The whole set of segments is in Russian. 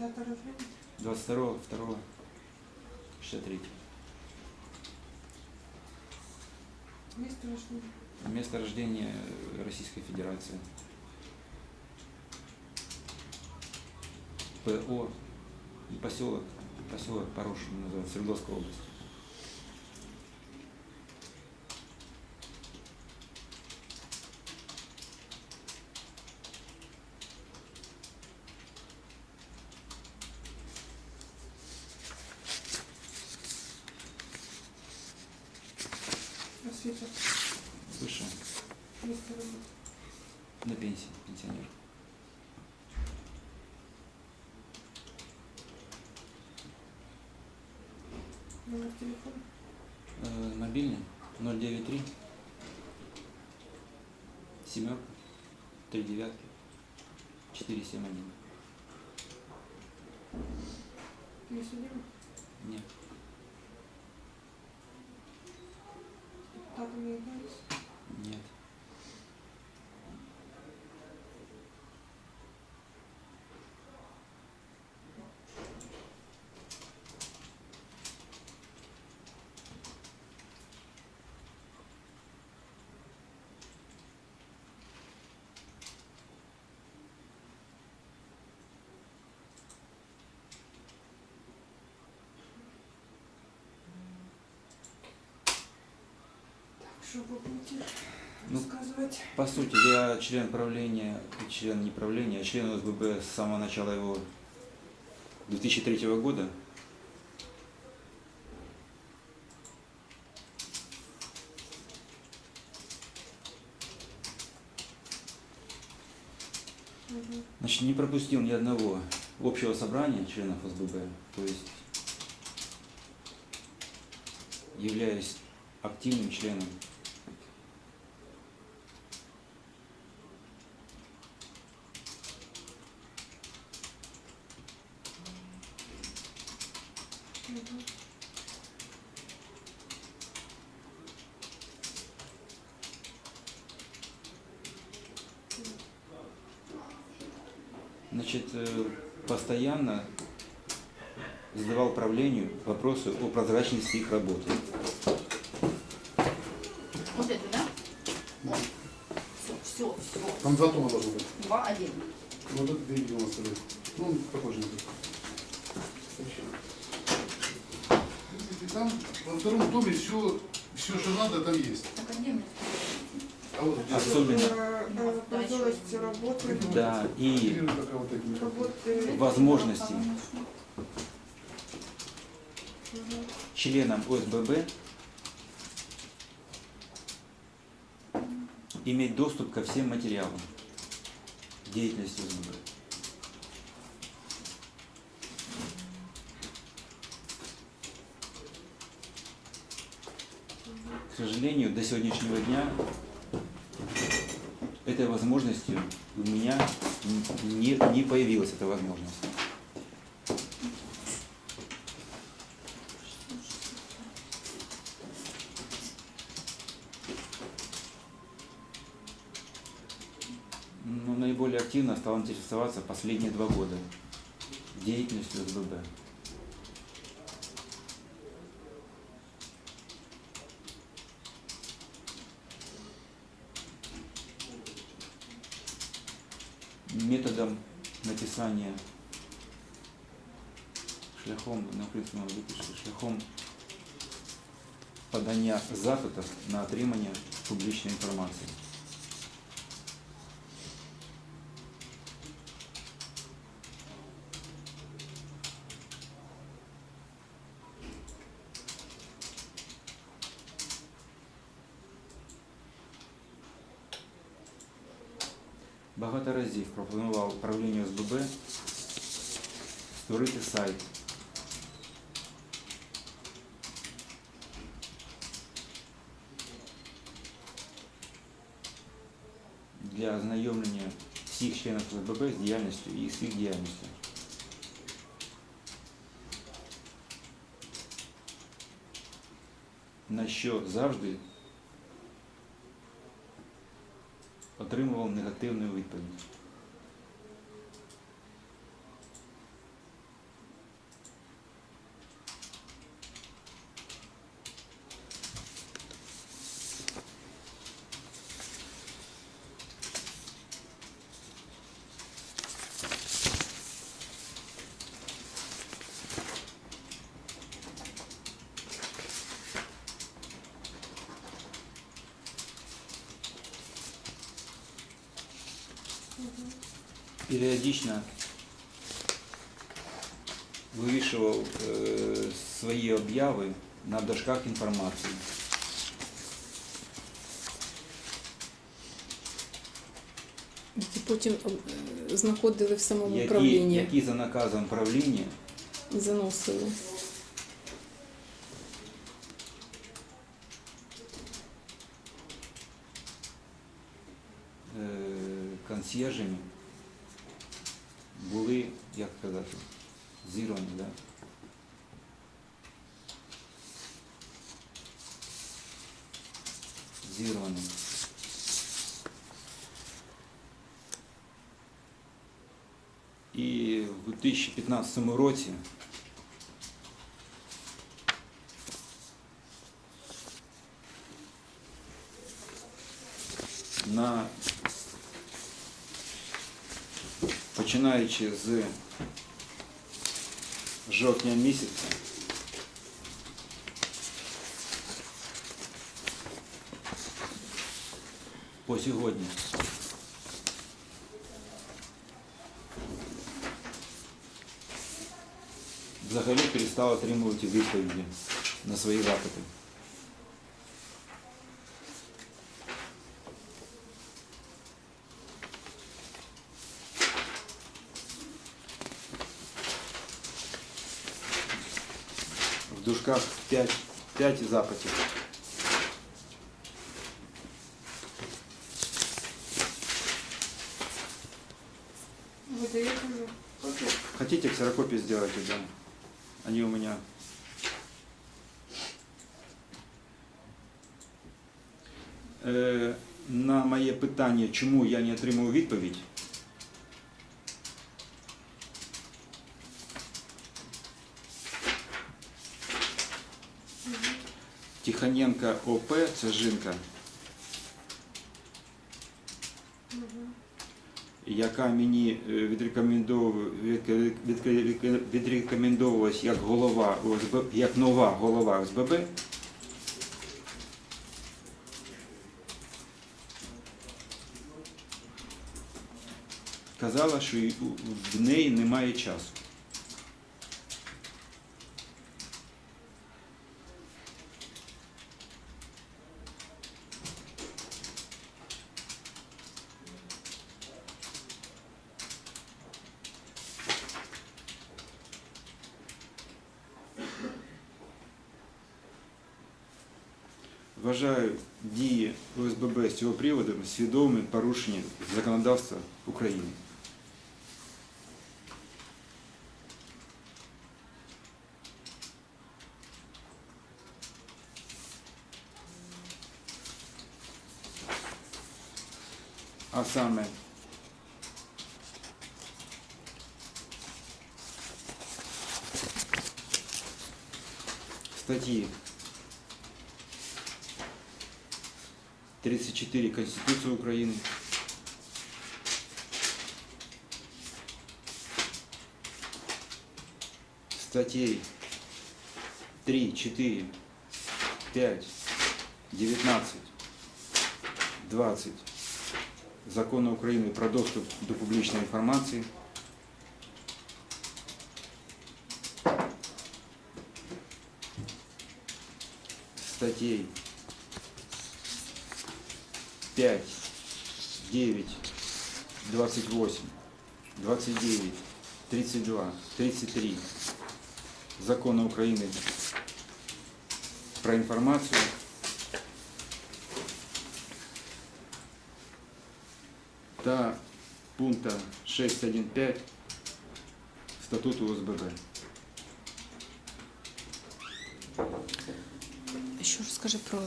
Дата рождения? 22 2 63 Место рождения? Место рождения Российской Федерации. ПО поселок, поселок по-русскому называется, Свердловская область. Место работы. на пенсии, пенсионер. Номер телефона? Э, Мобильный 093 семерка, три девятки, 471. Не судимый? Нет, Депутатом не являюсь. нет. Нет. Что вы будете Ну, рассказывать? По сути, я член правления, член не правления, а член ОСББ с самого начала его 2003 года. Значит, не пропустил ни одного общего собрания членов СББ, то есть являюсь активным членом. Значит, э, постоянно задавал правлению вопросы о прозрачности их работы. Вот это, да? Все, все, все. Там тома должно быть. Два, один. Вот это переведем на столе. Ну, он похож на это. И там во втором томе все, все, что надо, там есть. А? А вот здесь. Особенно. Э, э, Прозорость работы. Да, и Первый пока вот такими. Работы. возможности Мгм. членам ОСББ иметь доступ ко всем материалам деятельности ОСББ. Сожалению, до сегодняшнего дня этой возможности у меня не, не появилась эта возможность. Ну, наиболее активно стал интересоваться последние два года деятельностью СББ. Методом написання шляхом, на принципі, воно випише, шляхом подання запитів на отримання публічної інформації. Багато разів пропонував управлінню СББ створити сайт. Для ознайомлення всіх членів СББ з діяльністю і з їх діяльністю. На що завжди отримував негативну відповідь. периодично вывешивал э, свои объявы на дошках информации. Які потім е, знаходили в самому Які, управлінні які за наказом правління і заносили. е, консьержами були, як казати, зірвані, да? Зірвані. І в 2015 році починаючи з жовтня місяця по сьогодні взагалі перестав отримувати відповіді на свої запити. дужках 5, 5 запитів. Вы даете мне копию? Хотите ксерокопии сделать, да? Они у меня. Е, на моє питання, чому я не отримав відповідь, Тихоненко ОП, це жінка, яка мені е, відрекомендовувала- відре- відре- відрекомендовувалась як голова як нова голова ОСББ. Казала, що в неї немає часу. Вважаю дії ОСББ з цього приводу свідомим порушенням законодавства України. А саме статьи 34 Конституции Украины. Статей 3, 4, 5, 19, 20 Закона України про доступ до публічної інформації. Статей 5, 9, 28, 29, 32, 33 Закона України про інформацію та пункта 6.1.5 Статуту ОСББ. расскажи про э,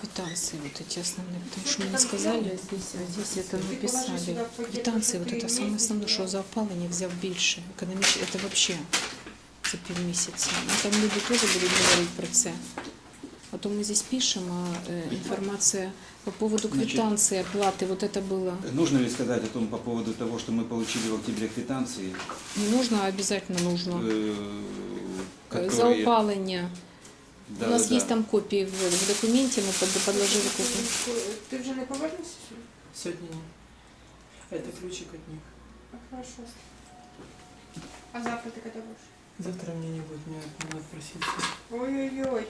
квитанции вот эти основные, потому что мы не сказали, а здесь, а здесь это написали. Квитанции, вот это самое основное, що за опалення взяв більше. Економічно, це вообще за півмісяця. Ну, там люди теж будуть говорити про це. А то мы здесь пишем, а э, информация по поводу Значит, квитанции, оплаты, вот это было. Нужно ли сказать о том по поводу того, что мы получили в октябре квитанции, Не нужно, а обязательно нужно. э, Э, За которые... опалення. Да, У нас да. є там копии в, в документі, ми под- подложили копии. Ты уже не повернешься? Сегодня нет. Это ключик от них. А хорошо. А завтра ты когда будешь? Завтра мне не будет, мне надо проситься. Ой-ой-ой.